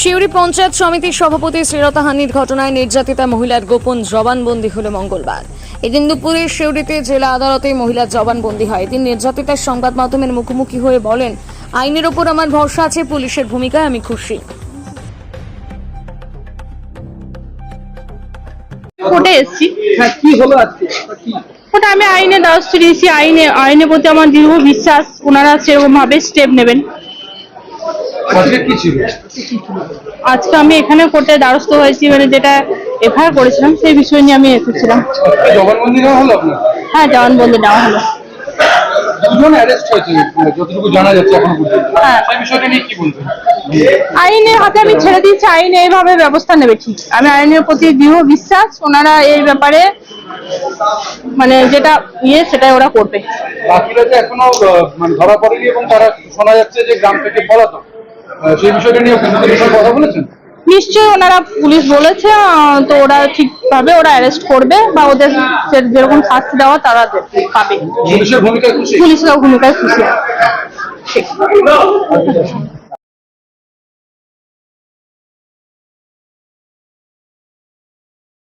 শিউরি পঞ্চায়েত সমিতির সভাপতি শ্রীলতাহানির ঘটনায় নির্যাতিতা মহিলার গোপন জবানবন্দি হলো মঙ্গলবার। এদিন দুপুরে শিউরিতে জেলা আদালতে মহিলার জবানবন্দি হয়। এদিন নির্যাতিতার সংবাদ মাধ্যমের মুখোমুখি হয়ে বলেন আইনের ওপর আমার ভরসা আছে পুলিশের ভূমিকায় আমি খুশি। কোর্টে এসেছি। হ্যাঁ কি হলো আজকে? ওটা আমি আইনে দ্বারস্থ দিয়েছি আইনে আইনের প্রতি আমার দৃঢ় বিশ্বাস। ওনারা সেরকম ভাবে স্টেপ নেবেন। আজকে কি ছিল? আজকে আমি এখানে কোর্টে দ্বারস্থ হয়েছি মানে যেটা এফআইআর করেছিলাম সেই বিষয় নিয়ে আমি এসেছিলাম। জবানবন্দি নেওয়া হলো আপনার? হ্যাঁ জবানবন্দি নেওয়া হলো। দুজন অ্যারেস্ট হয়েছে যতটুকু জানা যাচ্ছে এখনও পর্যন্ত। হ্যাঁ। সেই বিষয়টা নিয়ে কি বলবেন? আইনের হাতে আমি ছেড়ে দিচ্ছি আইন এইভাবে ব্যবস্থা নেবে ঠিক। আমি আইনের প্রতি দৃঢ় বিশ্বাস ওনারা এই ব্যাপারে মানে যেটা ইয়ে সেটাই ওরা করবে। বাকিরা যে এখনও মানে ধরা পড়েনি এবং তারা শোনা যাচ্ছে যে গ্রাম থেকে পলাতক। সেই বিষয়টা নিয়ে কথা বলেছেন? নিশ্চয়ই ওনারা পুলিশ বলেছে তো ওরা ঠিকভাবে ওরা অ্যারেস্ট করবে বা ওদের যেরকম শাস্তি দেওয়া তারা পাবে। পুলিশের ভূমিকায় খুশি? পুলিশের ভূমিকায় খুশি।